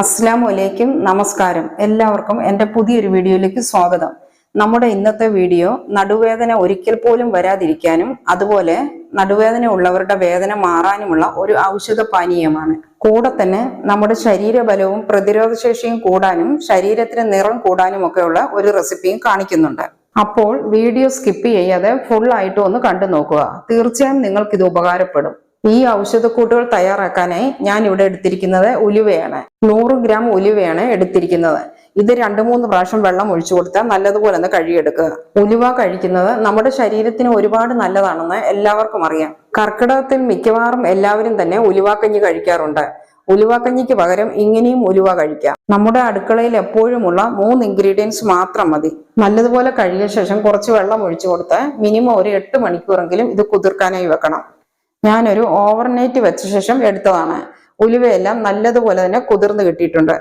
അസ്സാം വലൈക്കും നമസ്കാരം. എല്ലാവർക്കും എന്റെ പുതിയൊരു വീഡിയോയിലേക്ക് സ്വാഗതം. നമ്മുടെ ഇന്നത്തെ വീഡിയോ നടുവേദന ഒരിക്കൽ പോലും വരാതിരിക്കാനും അതുപോലെ നടുവേദന ഉള്ളവരുടെ വേദന മാറാനുമുള്ള ഒരു ഔഷധ പാനീയമാണ്. കൂടെ തന്നെ നമ്മുടെ ശരീരബലവും പ്രതിരോധശേഷിയും കൂടാനും ശരീരത്തിന് നിറം കൂടാനും ഒക്കെയുള്ള ഒരു റെസിപ്പിയും കാണിക്കുന്നുണ്ട്. അപ്പോൾ വീഡിയോ സ്കിപ്പ് ചെയ്യാതെ ഫുൾ ആയിട്ട് ഒന്ന് കണ്ടു നോക്കുക തീർച്ചയായും നിങ്ങൾക്ക് ഇത് ഉപകാരപ്പെടും. ഈ ഔഷധക്കൂട്ടുകൾ തയ്യാറാക്കാനായി ഞാൻ ഇവിടെ എടുത്തിരിക്കുന്നത് ഉലുവയാണ്. നൂറ് ഗ്രാം ഉലുവയാണ് എടുത്തിരിക്കുന്നത്. ഇത് രണ്ടു മൂന്ന് പ്രാവശ്യം വെള്ളം ഒഴിച്ചു കൊടുത്താൽ നല്ലതുപോലെ ഒന്ന് കഴുകിയെടുക്കുക. ഉലുവ കഴിക്കുന്നത് നമ്മുടെ ശരീരത്തിന് ഒരുപാട് നല്ലതാണെന്ന് എല്ലാവർക്കും അറിയാം. കർക്കിടകത്തിൽ മിക്കവാറും എല്ലാവരും തന്നെ ഉലുവാക്കഞ്ഞി കഴിക്കാറുണ്ട്. ഉലുവാക്കഞ്ഞിക്ക് പകരം ഇങ്ങനെയും ഉലുവ കഴിക്കാം. നമ്മുടെ അടുക്കളയിൽ എപ്പോഴുമുള്ള മൂന്ന് ഇൻഗ്രീഡിയൻസ് മാത്രം മതി. നല്ലതുപോലെ കഴുകിയ ശേഷം കുറച്ച് വെള്ളം ഒഴിച്ചു കൊടുത്ത് മിനിമം ഒരു എട്ട് മണിക്കൂറെങ്കിലും ഇത് കുതിർക്കാനായി വെക്കണം. ഞാനൊരു ഓവർനൈറ്റ് വെച്ച ശേഷം എടുത്തതാണ്. ഉലുവയെല്ലാം നല്ലതുപോലെ തന്നെ കുതിർന്ന് കിട്ടിയിട്ടുണ്ട്.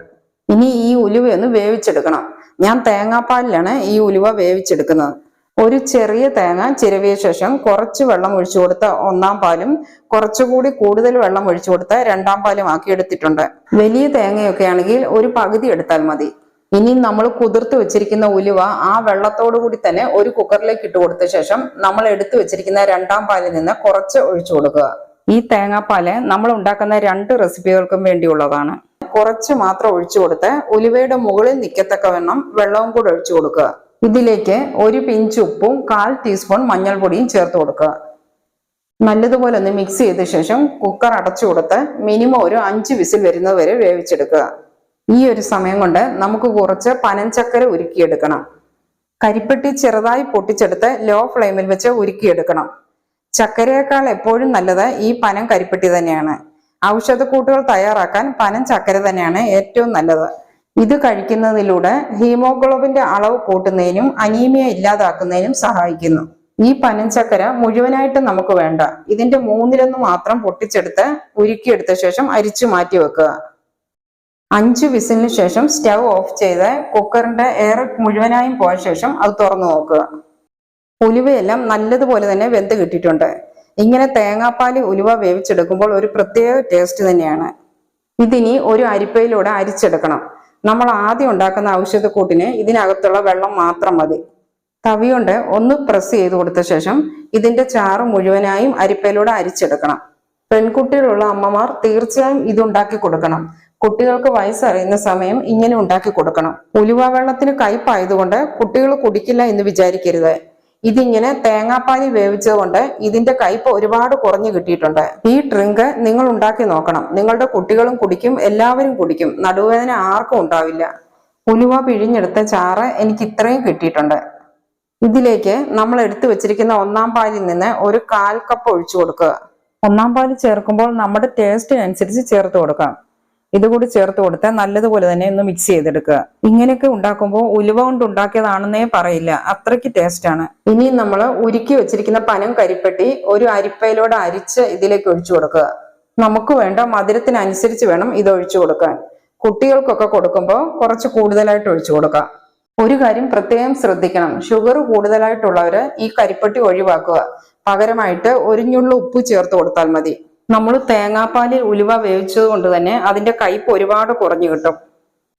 ഇനി ഈ ഉലുവയൊന്ന് വേവിച്ചെടുക്കണം. ഞാൻ തേങ്ങാപ്പാലിലാണ് ഈ ഉലുവ വേവിച്ചെടുക്കുന്നത്. ഒരു ചെറിയ തേങ്ങ ചിരവിയ ശേഷം കുറച്ച് വെള്ളം ഒഴിച്ചു കൊടുത്ത ഒന്നാം പാലും കുറച്ചുകൂടി കൂടുതൽ വെള്ളം ഒഴിച്ചു കൊടുത്ത രണ്ടാം പാലും ആക്കി എടുത്തിട്ടുണ്ട്. വലിയ തേങ്ങയൊക്കെ ആണെങ്കിൽ ഒരു പകുതി എടുത്താൽ മതി. ഇനി നമ്മൾ കുതിർത്ത് വെച്ചിരിക്കുന്ന ഉലുവ ആ വെള്ളത്തോടു കൂടി തന്നെ ഒരു കുക്കറിലേക്ക് ഇട്ട് കൊടുത്ത ശേഷം നമ്മൾ എടുത്തു വെച്ചിരിക്കുന്ന രണ്ടാം പാലിൽ നിന്ന് കുറച്ച് ഒഴിച്ചു കൊടുക്കുക. ഈ തേങ്ങാപ്പാൽ നമ്മൾ ഉണ്ടാക്കുന്ന രണ്ട് റെസിപ്പികൾക്കും വേണ്ടിയുള്ളതാണ്. കുറച്ച് മാത്രം ഒഴിച്ചു കൊടുത്ത് ഉലുവയുടെ മുകളിൽ നിൽക്കത്തക്കവണ്ണം വെള്ളവും കൂടെ ഒഴിച്ചു കൊടുക്കുക. ഇതിലേക്ക് ഒരു പിഞ്ച് ഉപ്പും കാൽ ടീസ്പൂൺ മഞ്ഞൾപ്പൊടിയും ചേർത്ത് കൊടുക്കുക. നല്ലതുപോലെ ഒന്ന് മിക്സ് ചെയ്ത ശേഷം കുക്കർ അടച്ചു കൊടുത്ത് മിനിമം ഒരു അഞ്ച് വിസിൽ വരുന്നത് വരെ വേവിച്ചെടുക്കുക. ഈ ഒരു സമയം കൊണ്ട് നമുക്ക് കുറച്ച് പനഞ്ചക്കര ഉരുക്കിയെടുക്കണം. കരിപ്പെട്ടി ചെറുതായി പൊട്ടിച്ചെടുത്ത് ലോ ഫ്ലെയിമിൽ വെച്ച് ഉരുക്കിയെടുക്കണം. ചക്കരയേക്കാൾ എപ്പോഴും നല്ലത് ഈ പനം കരിപ്പെട്ടി തന്നെയാണ്. ഔഷധക്കൂട്ടുകൾ തയ്യാറാക്കാൻ പനം ചക്കര തന്നെയാണ് ഏറ്റവും നല്ലത്. ഇത് കഴിക്കുന്നതിലൂടെ ഹീമോഗ്ലോബിന്റെ അളവ് കൂട്ടുന്നതിനും അനീമിയ ഇല്ലാതാക്കുന്നതിനും സഹായിക്കുന്നു. ഈ പനഞ്ചക്കര മുഴുവനായിട്ട് നമുക്ക് വേണ്ട. ഇതിന്റെ മൂന്നിലൊന്ന് മാത്രം പൊട്ടിച്ചെടുത്ത് ഉരുക്കിയെടുത്ത ശേഷം അരിച്ചു മാറ്റി വെക്കുക. അഞ്ച് വിസിലിന് ശേഷം സ്റ്റവ് ഓഫ് ചെയ്ത് കുക്കറിന്റെ എയർ മുഴുവനായും പോയ ശേഷം അത് തുറന്നു നോക്കുക. ഉലുവയെല്ലാം നല്ലതുപോലെ തന്നെ വെന്ത് കിട്ടിയിട്ടുണ്ട്. ഇങ്ങനെ തേങ്ങാപ്പാൽ ഉലുവ വേവിച്ചെടുക്കുമ്പോൾ ഒരു പ്രത്യേക ടേസ്റ്റ് തന്നെയാണ്. ഇതിനി ഒരു അരിപ്പയിലൂടെ അരിച്ചെടുക്കണം. നമ്മൾ ആദ്യം ഉണ്ടാക്കുന്ന ഔഷധക്കൂട്ടിന് ഇതിനകത്തുള്ള വെള്ളം മാത്രം മതി. തവി ഒന്ന് പ്രസ് ചെയ്ത് കൊടുത്ത ശേഷം ഇതിന്റെ ചാറ് മുഴുവനായും അരിപ്പയിലൂടെ അരിച്ചെടുക്കണം. പെൺകുട്ടികളുള്ള അമ്മമാർ തീർച്ചയായും ഇതുണ്ടാക്കി കൊടുക്കണം. കുട്ടികൾക്ക് വയസ്സറിയുന്ന സമയം ഇങ്ങനെ ഉണ്ടാക്കി കൊടുക്കണം. ഉലുവ വെള്ളത്തിന് കയ്പായതുകൊണ്ട് കുട്ടികൾ കുടിക്കില്ല എന്ന് വിചാരിക്കരുത്. ഇതിങ്ങനെ തേങ്ങാപ്പാലി വേവിച്ചതുകൊണ്ട് ഇതിന്റെ കയ്പ് ഒരുപാട് കുറഞ്ഞു കിട്ടിയിട്ടുണ്ട്. ഈ ഡ്രിങ്ക് നിങ്ങൾ ഉണ്ടാക്കി നോക്കണം. നിങ്ങളുടെ കുട്ടികളും കുടിക്കും എല്ലാവരും കുടിക്കും. നടുവേദന ആർക്കും ഉണ്ടാവില്ല. ഉലുവ പിഴിഞ്ഞെടുത്ത ചാറ് എനിക്ക് ഇത്രയും കിട്ടിയിട്ടുണ്ട്. ഇതിലേക്ക് നമ്മൾ എടുത്തു വെച്ചിരിക്കുന്ന ഒന്നാം പാലിൽ നിന്ന് ഒരു കാൽ കപ്പ് ഒഴിച്ചു കൊടുക്കുക. ഒന്നാം പാൽ ചേർക്കുമ്പോൾ നമ്മുടെ ടേസ്റ്റിനനുസരിച്ച് ചേർത്ത് കൊടുക്കാം. ഇതുകൂടി ചേർത്ത് കൊടുത്ത് നല്ലതുപോലെ തന്നെ ഒന്ന് മിക്സ് ചെയ്തെടുക്കുക. ഇങ്ങനെയൊക്കെ ഉണ്ടാക്കുമ്പോൾ ഉലുവ കൊണ്ട് ഉണ്ടാക്കിയതാണെന്നേ പറയില്ല. അത്രയ്ക്ക് ടേസ്റ്റ് ആണ്. ഇനി നമ്മൾ ഉരുക്കി വെച്ചിരിക്കുന്ന പനം കരിപ്പെട്ടി ഒരു അരിപ്പയിലൂടെ അരിച്ച് ഇതിലേക്ക് ഒഴിച്ചു കൊടുക്കുക. നമുക്ക് വേണ്ട മധുരത്തിനനുസരിച്ച് വേണം ഇത് ഒഴിച്ചു കൊടുക്കാൻ. കുട്ടികൾക്കൊക്കെ കൊടുക്കുമ്പോൾ കുറച്ച് കൂടുതലായിട്ട് ഒഴിച്ചു കൊടുക്കുക. ഒരു കാര്യം പ്രത്യേകം ശ്രദ്ധിക്കണം. ഷുഗർ കൂടുതലായിട്ടുള്ളവർ ഈ കരിപ്പെട്ടി ഒഴിവാക്കുക. പകരമായിട്ട് ഒരു ഉപ്പ് ചേർത്ത് കൊടുത്താൽ മതി. നമ്മൾ തേങ്ങാപ്പാലിൽ ഉലുവ വേവിച്ചത് കൊണ്ട് തന്നെ അതിന്റെ കയ്പ് ഒരുപാട് കുറഞ്ഞു കിട്ടും.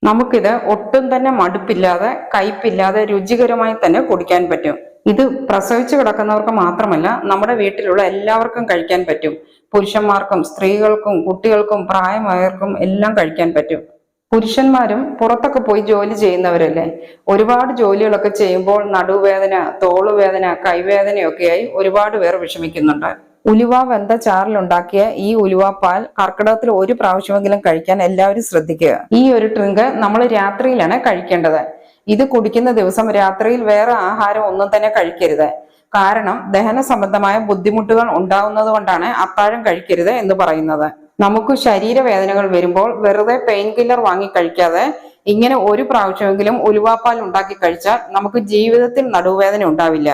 നമുക്കിത് ഒട്ടും തന്നെ മടുപ്പില്ലാതെ കയ്പില്ലാതെ രുചികരമായി തന്നെ കുടിക്കാൻ പറ്റും. ഇത് പ്രസവിച്ചു കിടക്കുന്നവർക്ക് മാത്രമല്ല നമ്മുടെ വീട്ടിലുള്ള എല്ലാവർക്കും കഴിക്കാൻ പറ്റും. പുരുഷന്മാർക്കും സ്ത്രീകൾക്കും കുട്ടികൾക്കും പ്രായമായവർക്കും എല്ലാം കഴിക്കാൻ പറ്റും. പുരുഷന്മാരും പുറത്തൊക്കെ പോയി ജോലി ചെയ്യുന്നവരല്ലേ? ഒരുപാട് ജോലികളൊക്കെ ചെയ്യുമ്പോൾ നടുവേദന തോളുവേദന കൈവേദനയൊക്കെയായി ഒരുപാട് പേർ വിഷമിക്കുന്നുണ്ട്. ഉലുവ വെന്ത ചാറിലുണ്ടാക്കിയ ഈ ഉലുവ പാൽ കർക്കിടകത്തിൽ ഒരു പ്രാവശ്യമെങ്കിലും കഴിക്കാൻ എല്ലാവരും ശ്രദ്ധിക്കുക. ഈ ഒരു ഡ്രിങ്ക് നമ്മൾ രാത്രിയിലാണ് കഴിക്കേണ്ടത്. ഇത് കുടിക്കുന്ന ദിവസം രാത്രിയിൽ വേറെ ആഹാരം ഒന്നും തന്നെ കഴിക്കരുത്. കാരണം ദഹന സംബന്ധമായ ബുദ്ധിമുട്ടുകൾ ഉണ്ടാവുന്നത് കൊണ്ടാണ് അത്താഴം കഴിക്കരുത് എന്ന് പറയുന്നത്. നമുക്ക് ശരീരവേദനകൾ വരുമ്പോൾ വെറുതെ പെയിൻ കില്ലർ വാങ്ങി കഴിക്കാതെ ഇങ്ങനെ ഒരു പ്രാവശ്യമെങ്കിലും ഉലുവാപ്പാൽ ഉണ്ടാക്കി കഴിച്ചാൽ നമുക്ക് ജീവിതത്തിൽ നടുവേദന ഉണ്ടാവില്ല.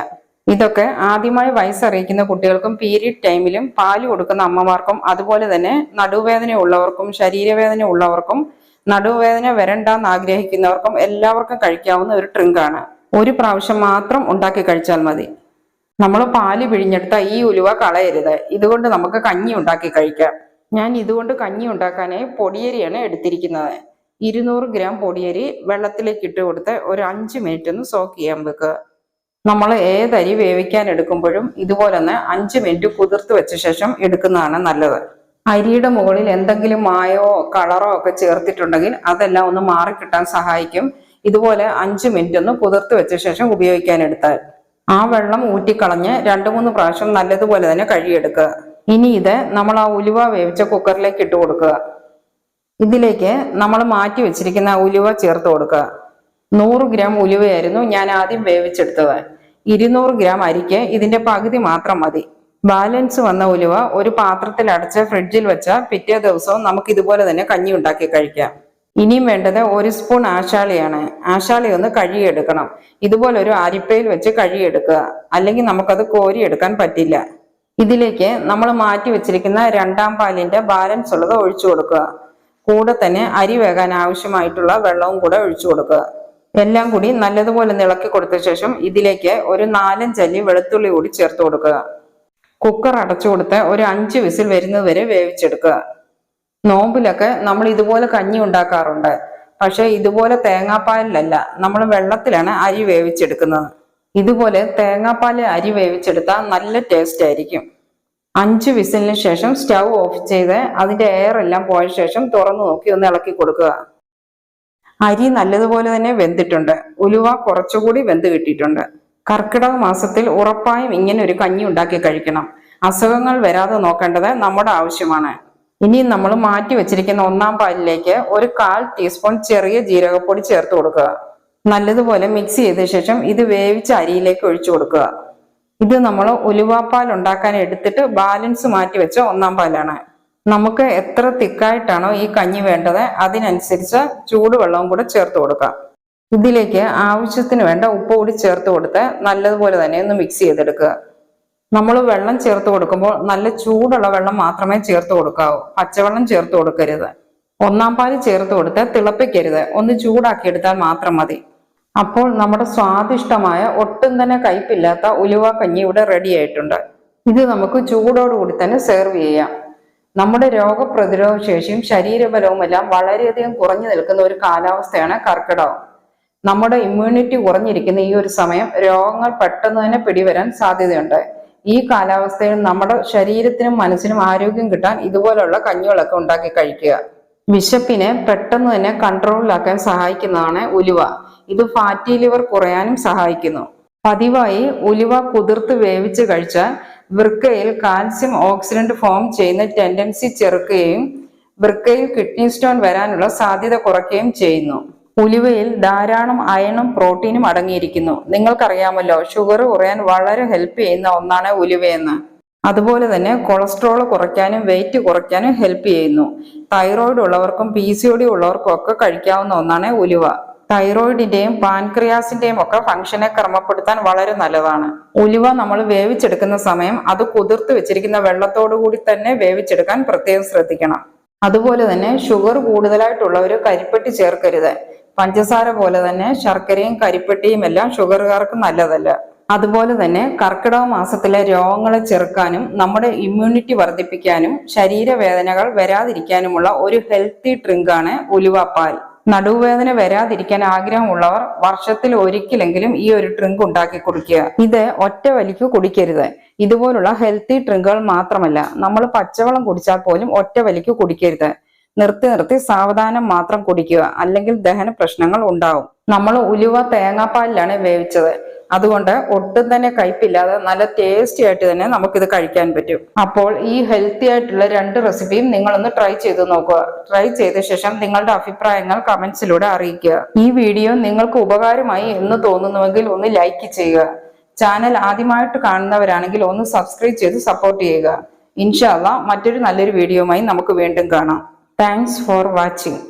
ഇതൊക്കെ ആദ്യമായി വയസ്സറിയിക്കുന്ന കുട്ടികൾക്കും പീരീഡ് ടൈമിലും പാൽ കൊടുക്കുന്ന അമ്മമാർക്കും അതുപോലെ തന്നെ നടുവേദന ഉള്ളവർക്കും ശരീരവേദന ഉള്ളവർക്കും നടുവേദന വരണ്ടെന്ന് ആഗ്രഹിക്കുന്നവർക്കും എല്ലാവർക്കും കഴിക്കാവുന്ന ഒരു ഡ്രിങ്കാണ്. ഒരു പ്രാവശ്യം മാത്രം ഉണ്ടാക്കി കഴിച്ചാൽ മതി. നമ്മൾ പാൽ പിഴിഞ്ഞെടുത്ത ഈ ഉലുവ കളയരുത്. ഇതുകൊണ്ട് നമുക്ക് കഞ്ഞി ഉണ്ടാക്കി കഴിക്കാം. ഞാൻ ഇതുകൊണ്ട് കഞ്ഞി ഉണ്ടാക്കാനായി പൊടിയരിയാണ് എടുത്തിരിക്കുന്നത്. ഇരുന്നൂറ് ഗ്രാം പൊടിയരി വെള്ളത്തിലേക്ക് ഇട്ട് കൊടുത്ത് ഒരു അഞ്ച് മിനിറ്റ് ഒന്ന് സോക്ക് ചെയ്യാൻ വെക്കുക നമ്മൾ ഏതരി വേവിക്കാൻ എടുക്കുമ്പോഴും ഇതുപോലെ തന്നെ അഞ്ച് മിനിറ്റ് കുതിർത്ത് വെച്ച ശേഷം എടുക്കുന്നതാണ് നല്ലത്. അരിയുടെ മുകളിൽ എന്തെങ്കിലും മായോ കളറോ ഒക്കെ ചേർത്തിട്ടുണ്ടെങ്കിൽ അതെല്ലാം ഒന്ന് മാറിക്കിട്ടാൻ സഹായിക്കും. ഇതുപോലെ അഞ്ച് മിനിറ്റ് ഒന്ന് കുതിർത്ത് വെച്ച ശേഷം ഉപയോഗിക്കാൻ എടുത്താൽ. ആ വെള്ളം ഊറ്റിക്കളഞ്ഞ് രണ്ട് മൂന്ന് പ്രാവശ്യം നല്ലതുപോലെ തന്നെ കഴുകിയെടുക്കുക. ഇനി ഇത് നമ്മൾ ആ ഉലുവ വേവിച്ച കുക്കറിലേക്ക് ഇട്ട് കൊടുക്കുക. ഇതിലേക്ക് നമ്മൾ മാറ്റി വെച്ചിരിക്കുന്ന ഉലുവ ചേർത്ത് കൊടുക്കുക. നൂറ് ഗ്രാം ഉലുവയായിരുന്നു ഞാൻ ആദ്യം വേവിച്ചെടുത്തത്. ഇരുന്നൂറ് ഗ്രാം അരിക്ക് ഇതിന്റെ പകുതി മാത്രം മതി. ബാലൻസ് വന്ന ഉലുവ ഒരു പാത്രത്തിൽ അടച്ച് ഫ്രിഡ്ജിൽ വെച്ച പിറ്റേ ദിവസവും നമുക്ക് ഇതുപോലെ തന്നെ കഞ്ഞി ഉണ്ടാക്കി കഴിക്കാം. ഇനിയും വേണ്ടത് ഒരു സ്പൂൺ ആശാളിയാണ്. ആശാളി ഒന്ന് കഴുകിയെടുക്കണം. ഇതുപോലെ ഒരു അരിപ്പയിൽ വെച്ച് കഴുകിയെടുക്കുക. അല്ലെങ്കിൽ നമുക്കത് കോരിയെടുക്കാൻ പറ്റില്ല. ഇതിലേക്ക് നമ്മൾ മാറ്റി വെച്ചിരിക്കുന്ന രണ്ടാം പാലിന്റെ ബാലൻസ് ഉള്ളത് ഒഴിച്ചു കൊടുക്കുക. കൂടെ തന്നെ അരി വേകാൻ ആവശ്യമായിട്ടുള്ള വെള്ളവും കൂടെ ഒഴിച്ചു കൊടുക്കുക. എല്ലാം കൂടി നല്ലതുപോലെ ഇളക്കി കൊടുത്ത ശേഷം ഇതിലേക്ക് ഒരു നാലഞ്ചല്ലി വെളുത്തുള്ളി കൂടി ചേർത്ത് കൊടുക്കുക. കുക്കർ അടച്ചു കൊടുത്ത് ഒരു അഞ്ച് വിസിൽ വരുന്നത് വരെ വേവിച്ചെടുക്കുക. നോമ്പിലൊക്കെ നമ്മൾ ഇതുപോലെ കഞ്ഞി ഉണ്ടാക്കാറുണ്ട്. പക്ഷെ ഇതുപോലെ തേങ്ങാപ്പാലിലല്ല നമ്മൾ വെള്ളത്തിലാണ് അരി വേവിച്ചെടുക്കുന്നത്. ഇതുപോലെ തേങ്ങാപ്പാൽ അരി വേവിച്ചെടുത്താൽ നല്ല ടേസ്റ്റ് ആയിരിക്കും. അഞ്ച് വിസിലിന് ശേഷം സ്റ്റൗ ഓഫ് ചെയ്ത് അതിന്റെ എയർ എല്ലാം പോയ ശേഷം തുറന്നു നോക്കി ഒന്ന് ഇളക്കി കൊടുക്കുക. അരി നല്ലതുപോലെ തന്നെ വെന്തിട്ടുണ്ട്. ഉലുവ കുറച്ചുകൂടി വെന്ത് കിട്ടിയിട്ടുണ്ട്. കർക്കിടക മാസത്തിൽ ഉറപ്പായും ഇങ്ങനെ ഒരു കഞ്ഞി ഉണ്ടാക്കി കഴിക്കണം. അസുഖങ്ങൾ വരാതെ നോക്കേണ്ടത് നമ്മുടെ ആവശ്യമാണ്. ഇനി നമ്മൾ മാറ്റി വെച്ചിരിക്കുന്ന ഒന്നാം പാലിലേക്ക് ഒരു കാൽ ടീസ്പൂൺ ചെറിയ ജീരകപ്പൊടി ചേർത്ത് കൊടുക്കുക. നല്ലതുപോലെ മിക്സ് ചെയ്ത ശേഷം ഇത് വേവിച്ച അരിയിലേക്ക് ഒഴിച്ചു കൊടുക്കുക. ഇത് നമ്മൾ ഉലുവാപ്പാൽ ഉണ്ടാക്കാൻ എടുത്തിട്ട് ബാലൻസ് മാറ്റി വെച്ച ഒന്നാം പാലാണ്. നമുക്ക് എത്ര തിക്കായിട്ടാണോ ഈ കഞ്ഞി വേണ്ടത് അതിനനുസരിച്ച് ചൂടുവെള്ളവും കൂടെ ചേർത്ത് കൊടുക്കാം. ഇതിലേക്ക് ആവശ്യത്തിന് വേണ്ട ഉപ്പ് കൂടി ചേർത്ത് കൊടുത്ത് നല്ലതുപോലെ തന്നെ ഒന്ന് മിക്സ് ചെയ്തെടുക്കുക. നമ്മൾ വെള്ളം ചേർത്ത് കൊടുക്കുമ്പോൾ നല്ല ചൂടുള്ള വെള്ളം മാത്രമേ ചേർത്ത് കൊടുക്കാവൂ. പച്ചവെള്ളം ചേർത്ത് കൊടുക്കരുത്. ഒന്നാം പാൽ ചേർത്ത് കൊടുത്ത് തിളപ്പിക്കരുത്. ഒന്ന് ചൂടാക്കിയെടുത്താൽ മാത്രം മതി. അപ്പോൾ നമ്മുടെ സ്വാദിഷ്ടമായ ഒട്ടും തന്നെ കയ്പില്ലാത്ത ഉലുവ കഞ്ഞി ഇവിടെ റെഡി ആയിട്ടുണ്ട്. ഇത് നമുക്ക് ചൂടോടുകൂടി തന്നെ സെർവ് ചെയ്യാം. നമ്മുടെ രോഗപ്രതിരോധ ശേഷിയും ശരീരബലവും എല്ലാം വളരെയധികം കുറഞ്ഞു നിൽക്കുന്ന ഒരു കാലാവസ്ഥയാണ് കർക്കിടകം. നമ്മുടെ ഇമ്മ്യൂണിറ്റി കുറഞ്ഞിരിക്കുന്ന ഈ ഒരു സമയം രോഗങ്ങൾ പെട്ടെന്ന് തന്നെ പിടിവരാൻ സാധ്യതയുണ്ട്. ഈ കാലാവസ്ഥയിൽ നമ്മുടെ ശരീരത്തിനും മനസ്സിനും ആരോഗ്യം കിട്ടാൻ ഇതുപോലുള്ള കഞ്ഞികളൊക്കെ ഉണ്ടാക്കി കഴിക്കുക. വിശപ്പിനെ പെട്ടെന്ന് തന്നെ കൺട്രോളിലാക്കാൻ സഹായിക്കുന്നതാണ് ഉലുവ. ഇത് ഫാറ്റി ലിവർ കുറയാനും സഹായിക്കുന്നു. പതിവായി ഉലുവ കുതിർത്ത് വേവിച്ച് കഴിച്ചാൽ വൃക്കയിൽ കാൽസ്യം ഓക്സിഡന്റ് ഫോം ചെയ്യുന്ന ടെൻഡൻസി ചെറുക്കുകയും വൃക്കയിൽ കിഡ്നി സ്റ്റോൺ വരാനുള്ള സാധ്യത കുറയ്ക്കുകയും ചെയ്യുന്നു. ഉലുവയിൽ ധാരാളം അയണും പ്രോട്ടീനും അടങ്ങിയിരിക്കുന്നു. നിങ്ങൾക്കറിയാമല്ലോ ഷുഗർ കുറയാൻ വളരെ ഹെൽപ്പ് ചെയ്യുന്ന ഒന്നാണ് ഉലുവയെന്ന്. അതുപോലെ തന്നെ കൊളസ്ട്രോൾ കുറയ്ക്കാനും വെയിറ്റ് കുറയ്ക്കാനും ഹെൽപ്പ് ചെയ്യുന്നു. തൈറോയിഡ് ഉള്ളവർക്കും പി സി ഉള്ളവർക്കും ഒക്കെ കഴിക്കാവുന്ന ഒന്നാണ് ഉലുവ. തൈറോയിഡിന്റെയും പാൻക്രിയാസിന്റെയും ഒക്കെ ഫംഗ്ഷനെ ക്രമപ്പെടുത്താൻ വളരെ നല്ലതാണ്. ഉലുവ നമ്മൾ വേവിച്ചെടുക്കുന്ന സമയം അത് കുതിർത്ത് വെച്ചിരിക്കുന്ന വെള്ളത്തോടു കൂടി തന്നെ വേവിച്ചെടുക്കാൻ പ്രത്യേകം ശ്രദ്ധിക്കണം. അതുപോലെ തന്നെ ഷുഗർ കൂടുതലായിട്ടുള്ളവർ കരിപ്പെട്ടി ചേർക്കരുത്. പഞ്ചസാര പോലെ തന്നെ ശർക്കരയും കരിപ്പെട്ടിയും എല്ലാം ഷുഗറുകാർക്ക് നല്ലതല്ല. അതുപോലെ തന്നെ കർക്കിടക മാസത്തിലെ രോഗങ്ങളെ ചെറുക്കാനും നമ്മുടെ ഇമ്മ്യൂണിറ്റി വർദ്ധിപ്പിക്കാനും ശരീരവേദനകൾ വരാതിരിക്കാനുമുള്ള ഒരു ഹെൽത്തി ഡ്രിങ്കാണ് ഉലുവപ്പാൽ നടുവേദന വരാതിരിക്കാൻ ആഗ്രഹമുള്ളവർ വർഷത്തിൽ ഒരിക്കലെങ്കിലും ഈ ഒരു ഡ്രിങ്ക് ഉണ്ടാക്കി കുടിക്കുക. ഇത് ഒറ്റ വലിക്ക് കുടിക്കരുത്. ഇതുപോലുള്ള ഹെൽത്തി ഡ്രിങ്കുകൾ മാത്രമല്ല നമ്മൾ പച്ചവെള്ളം കുടിച്ചാൽ പോലും ഒറ്റ വലിക്ക് കുടിക്കരുത്. നിർത്തി നിർത്തി സാവധാനം മാത്രം കുടിക്കുക അല്ലെങ്കിൽ ദഹന പ്രശ്നങ്ങൾ ഉണ്ടാവും. നമ്മൾ ഉലുവ തേങ്ങാപ്പാലിലാണ് വേവിച്ചത്. അതുകൊണ്ട് ഒട്ടും തന്നെ കയ്പില്ലാതെ നല്ല ടേസ്റ്റി ആയിട്ട് തന്നെ നമുക്കിത് കഴിക്കാൻ പറ്റും. അപ്പോൾ ഈ ഹെൽത്തി ആയിട്ടുള്ള രണ്ട് റെസിപ്പിയും നിങ്ങളൊന്ന് ട്രൈ ചെയ്ത് നോക്കുക. ട്രൈ ചെയ്ത ശേഷം നിങ്ങളുടെ അഭിപ്രായങ്ങൾ കമന്റ്സിലൂടെ അറിയിക്കുക. ഈ വീഡിയോ നിങ്ങൾക്ക് ഉപകാരമായി എന്ന് തോന്നുന്നുവെങ്കിൽ ഒന്ന് ലൈക്ക് ചെയ്യുക. ചാനൽ ആദ്യമായിട്ട് കാണുന്നവരാണെങ്കിൽ ഒന്ന് സബ്സ്ക്രൈബ് ചെയ്ത് സപ്പോർട്ട് ചെയ്യുക. ഇൻഷാല്ല മറ്റൊരു നല്ലൊരു വീഡിയോയുമായി നമുക്ക് വീണ്ടും കാണാം. Thanks for watching